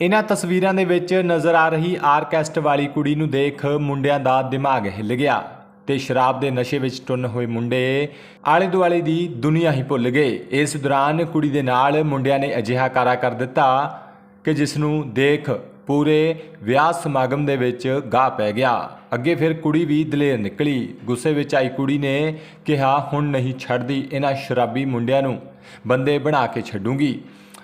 ਇਹਨਾਂ ਤਸਵੀਰਾਂ ਦੇ ਵਿੱਚ ਨਜ਼ਰ ਆ ਰਹੀ ਆਰਕੈਸਟ ਵਾਲੀ ਕੁੜੀ ਨੂੰ ਦੇਖ ਮੁੰਡਿਆਂ ਦਾ ਦਿਮਾਗ ਹਿੱਲ ਗਿਆ ਤੇ ਸ਼ਰਾਬ ਦੇ ਨਸ਼ੇ ਵਿੱਚ ਟੁੰਨ ਹੋਏ ਮੁੰਡੇ ਆਲੇ ਦੁਆਲੇ ਦੀ ਦੁਨੀਆ ਹੀ ਭੁੱਲ ਗਏ। ਇਸ ਦੌਰਾਨ ਕੁੜੀ ਦੇ ਨਾਲ ਮੁੰਡਿਆਂ ਨੇ ਅਜਿਹਾ ਕਾਰਾ ਕਰ ਦਿੱਤਾ ਕਿ ਜਿਸ ਨੂੰ ਦੇਖ ਪੂਰੇ ਵਿਆਹ ਸਮਾਗਮ ਦੇ ਵਿੱਚ ਗਾਹ ਪੈ ਗਿਆ। ਅੱਗੇ ਫਿਰ ਕੁੜੀ ਵੀ ਦਲੇਰ ਨਿਕਲੀ। ਗੁੱਸੇ ਵਿੱਚ ਆਈ ਕੁੜੀ ਨੇ ਕਿਹਾ, ਹੁਣ ਨਹੀਂ ਛੱਡਦੀ, ਇਹਨਾਂ ਸ਼ਰਾਬੀ ਮੁੰਡਿਆਂ ਨੂੰ ਬੰਦੇ ਬਣਾ ਕੇ ਛੱਡੂਗੀ।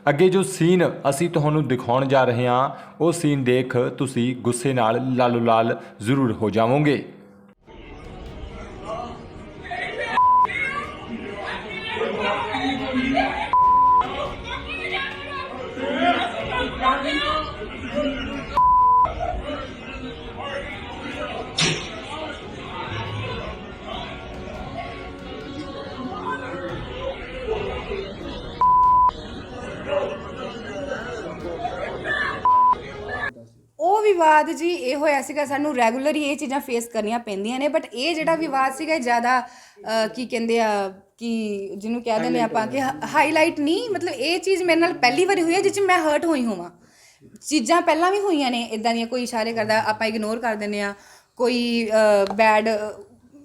ਅੱਗੇ ਜੋ ਸੀਨ ਅਸੀਂ ਤੁਹਾਨੂੰ ਦਿਖਾਉਣ ਜਾ ਰਹੇ ਹਾਂ, ਉਹ ਸੀਨ ਦੇਖ ਤੁਸੀਂ ਗੁੱਸੇ ਨਾਲ ਲਾਲੋ ਲਾਲ ਜ਼ਰੂਰ ਹੋ ਜਾਵੋਗੇ। ਵਿਵਾਦ ਜੀ ਇਹ ਹੋਇਆ ਸੀਗਾ ਸਾਨੂੰ ਰੈਗੂਲਰ ਹੀ ਇਹ ਚੀਜ਼ਾਂ ਫੇਸ ਕਰਨੀਆਂ ਪੈਂਦੀਆਂ ਨੇ ਬਟ ਇਹ ਜਿਹੜਾ ਵਿਵਾਦ ਸੀਗਾ ਇਹ ਜ਼ਿਆਦਾ ਅਹ, ਕੀ ਕਹਿੰਦੇ ਆ ਕਿ ਜਿਹਨੂੰ ਕਹਿ ਦਿੰਦੇ ਆਪਾਂ ਕਿ ਹਾਈਲਾਈਟ ਨਹੀਂ ਮਤਲਬ ਇਹ ਚੀਜ਼ ਮੇਰੇ ਨਾਲ ਪਹਿਲੀ ਵਾਰੀ ਹੋਈ ਹੈ ਜਿਸ 'ਚ ਮੈਂ ਹਰਟ ਹੋਈ ਹੋਵਾਂ। ਚੀਜ਼ਾਂ ਪਹਿਲਾਂ ਵੀ ਹੋਈਆਂ ਨੇ ਇਦਾਂ ਦੀਆਂ ਕੋਈ ਇਸ਼ਾਰੇ ਕਰਦਾ ਆਪਾਂ ਇਗਨੋਰ ਕਰ ਦਿੰਦੇ ਆ ਕੋਈ ਬੈਡ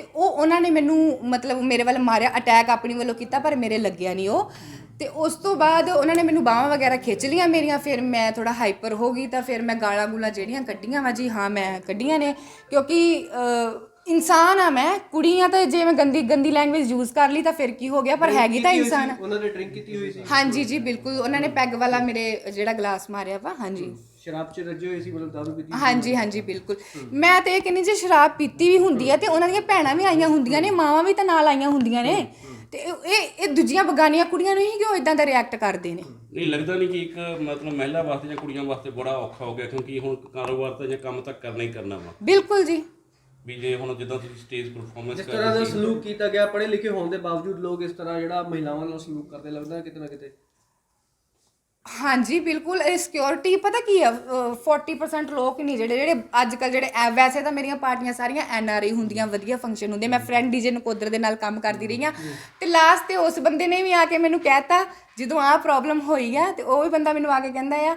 ਤੇ ਉਹ ਉਹਨਾਂ ਨੇ ਮੈਨੂੰ ਮਤਲਬ ਮੇਰੇ ਵੱਲ ਮਾਰਿਆ ਅਟੈਕ ਆਪਣੀ ਵੱਲੋਂ ਕੀਤਾ, ਪਰ ਮੇਰੇ ਲੱਗਿਆ ਨਹੀਂ ਉਹ। ਤੇ ਉਸ ਤੋਂ ਬਾਅਦ ਉਹਨਾਂ ਨੇ ਮੈਨੂੰ ਬਾਹਾਂ ਵਗੈਰਾ ਖਿੱਚ ਲੀਆਂ ਮੇਰੀਆਂ, ਫਿਰ ਮੈਂ ਥੋੜਾ ਹਾਈਪਰ ਹੋ ਗਈ ਤਾਂ ਫਿਰ ਮੈਂ ਗਾਲਾਂ ਗੂਲਾਂ ਜਿਹੜੀਆਂ ਕੱਢੀਆਂ ਵਾ, ਜੀ ਹਾਂ ਮੈਂ ਕੱਢੀਆਂ ਨੇ। ਕਿਉਂਕਿ ਇਨਸਾਨ ਆ ਮੈਂ ਕੁੜੀਆਂ ਤਾਂ ਜੇ ਮੈਂ ਗੰਦੀ ਗੰਦੀ ਲੈਂਗੁਏਜ ਯੂਜ਼ ਕਰ ਲਈ ਤਾਂ ਫਿਰ ਕੀ ਹੋ ਗਿਆ? ਪਰ ਹੈਗੀ ਤਾਂ ਇਨਸਾਨ। ਉਹਨਾਂ ਨੇ ਡਰਿੰਕ ਕੀਤੀ ਹੋਈ ਸੀ। ਹਾਂਜੀ ਜੀ ਬਿਲਕੁਲ। ਉਹਨਾਂ ਨੇ ਪੈਗ ਵਾਲਾ ਮੇਰੇ ਜਿਹੜਾ ਗਲਾਸ ਮਾਰਿਆ ਵਾ ਹਾਂਜੀ। ਸ਼ਰਾਬ ਚ ਰੱਜੇ ਹੋਏ ਸੀ ਮਤਲਬ ਦਾਰੂ ਪੀਤੀ ਸੀ। ਹਾਂਜੀ ਹਾਂਜੀ ਬਿਲਕੁਲ। ਮੈਂ ਤੇ ਇਹ ਕਹਿੰਦੀ ਜੇ ਸ਼ਰਾਬ ਪੀਤੀ ਵੀ ਹੁੰਦੀ ਹੈ ਤੇ ਉਹਨਾਂ ਦੀਆਂ ਭੈਣਾਂ ਵੀ ਆਈਆਂ ਹੁੰਦੀਆਂ ਨੇ ਮਾਵਾਂ ਵੀ ਤਾਂ ਨਾਲ ਆਈਆਂ ਹੁੰਦੀਆਂ ਨੇ। ਤੇ ਇਹ ਇਹ- ਇਹ ਦੂਜੀਆਂ ਬਗਾਨੀਆਂ ਕੁੜੀਆਂ ਨੂੰ ਹੀ ਕਿਉਂ ਇਦਾਂ ਦਾ ਰਿਐਕਟ ਕਰਦੇ ਨੇ? ਨਹੀਂ ਲੱਗਦਾ ਨਹੀਂ ਕਿ ਇੱਕ ਮਤਲਬ ਮਹਿਲਾ ਵਾਸਤੇ ਜਾਂ ਕੁੜੀਆਂ ਵਾਸਤੇ ਬੜਾ ਔਖਾ ਹੋ ਗਿਆ ਕਿਉਂਕਿ ਹੁਣ ਕਾਰੋਬਾਰ ਤਾਂ ਜਾਂ ਕੰਮ ਤਾਂ ਕਰਨਾ ਹੀ ਕਰਨਾ ਵਾ। ਬਿਲਕੁਲ ਜੀ। ਵੀ ਜੇ ਹੁਣ ਜਿੱਦਾਂ ਤੁਸੀਂ ਸਟੇਜ ਪਰਫਾਰਮੈਂਸ ਜਿਸ ਤਰ੍ਹਾਂ ਦਾ ਸਲੂਕ ਕੀਤਾ ਗਿਆ ਪੜ੍ਹੇ ਲਿਖੇ ਹੋਣ ਦੇ ਬਾਵਜੂਦ ਲੋਕ ਇਸ ਤਰ੍ਹਾਂ ਜਿਹੜਾ ਮਹਿਲਾਵਾਂ ਨਾਲ ਸਲੂਕ ਕਰਦੇ ਲੱਗਦਾ ਕਿਤੇ ਨਾ ਕਿਤੇ। ਹਾਂਜੀ ਬਿਲਕੁਲ ਇਹ ਸਿਕਿਉਰਿਟੀ ਪਤਾ ਕੀ ਹੈ ਅਹ 40% ਲੋਕ ਨਹੀਂ ਜਿਹੜੇ ਜਿਹੜੇ ਅੱਜ ਕੱਲ ਜਿਹੜੇ ਐ- ਵੈਸੇ ਤਾਂ ਮੇਰੀਆਂ ਪਾਰਟੀਆਂ ਸਾਰੀਆਂ ਐਨ ਆਰ ਆਈ ਹੁੰਦੀਆਂ ਵਧੀਆ ਫੰਕਸ਼ਨ ਹੁੰਦੇ ਮੈਂ ਫਰੈਂਡ ਡੀਜੇ ਨਕੋਦਰ ਦੇ ਨਾਲ ਕੰਮ ਕਰਦੀ ਰਹੀ ਤੇ ਲਾਸਟ ਤੇ ਉਸ ਬੰਦੇ ਨੇ ਵੀ ਆ ਕੇ ਮੈਨੂੰ ਕਹਿਤਾ ਜਦੋਂ ਆਹ ਪ੍ਰੋਬਲਮ ਹੋਈ ਆ ਤੇ ਉਹ ਵੀ ਬੰਦਾ ਮੈਨੂੰ ਆ ਕੇ ਕਹਿੰਦਾ ਆ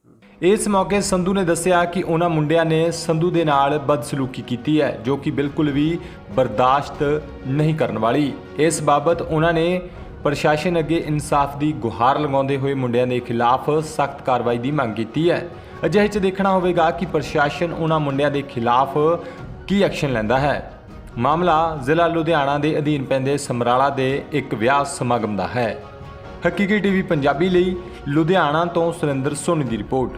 ਇਸ ਮੌਕੇ ਸੰਧੂ ਨੇ ਦੱਸਿਆ ਕਿ ਉਹਨਾਂ ਮੁੰਡਿਆਂ ਨੇ ਸੰਧੂ ਦੇ ਨਾਲ ਬਦਸਲੂਕੀ ਕੀਤੀ ਹੈ, ਜੋ ਕਿ ਬਿਲਕੁਲ ਵੀ ਬਰਦਾਸ਼ਤ ਨਹੀਂ ਕਰਨ ਵਾਲੀ। ਇਸ ਬਾਬਤ ਉਹਨਾਂ ਨੇ ਪ੍ਰਸ਼ਾਸਨ ਅੱਗੇ ਇਨਸਾਫ ਦੀ ਗੁਹਾਰ ਲਗਾਉਂਦੇ ਹੋਏ ਮੁੰਡਿਆਂ ਦੇ ਖਿਲਾਫ ਸਖਤ ਕਾਰਵਾਈ ਦੀ ਮੰਗ ਕੀਤੀ ਹੈ। ਅਜਿਹੇ 'ਚ ਦੇਖਣਾ ਹੋਵੇਗਾ ਕਿ ਪ੍ਰਸ਼ਾਸਨ ਉਹਨਾਂ ਮੁੰਡਿਆਂ ਦੇ ਖਿਲਾਫ ਕੀ ਐਕਸ਼ਨ ਲੈਂਦਾ ਹੈ। ਮਾਮਲਾ ਜ਼ਿਲ੍ਹਾ ਲੁਧਿਆਣਾ ਦੇ ਅਧੀਨ ਪੈਂਦੇ ਸਮਰਾਲਾ ਦੇ ਇੱਕ ਵਿਆਹ ਸਮਾਗਮ ਦਾ ਹੈ। ਹਕੀਕੀ ਟੀਵੀ ਪੰਜਾਬੀ ਲਈ ਲੁਧਿਆਣਾ ਤੋਂ ਸੁਰਿੰਦਰ ਸੋਨੀ ਦੀ ਰਿਪੋਰਟ।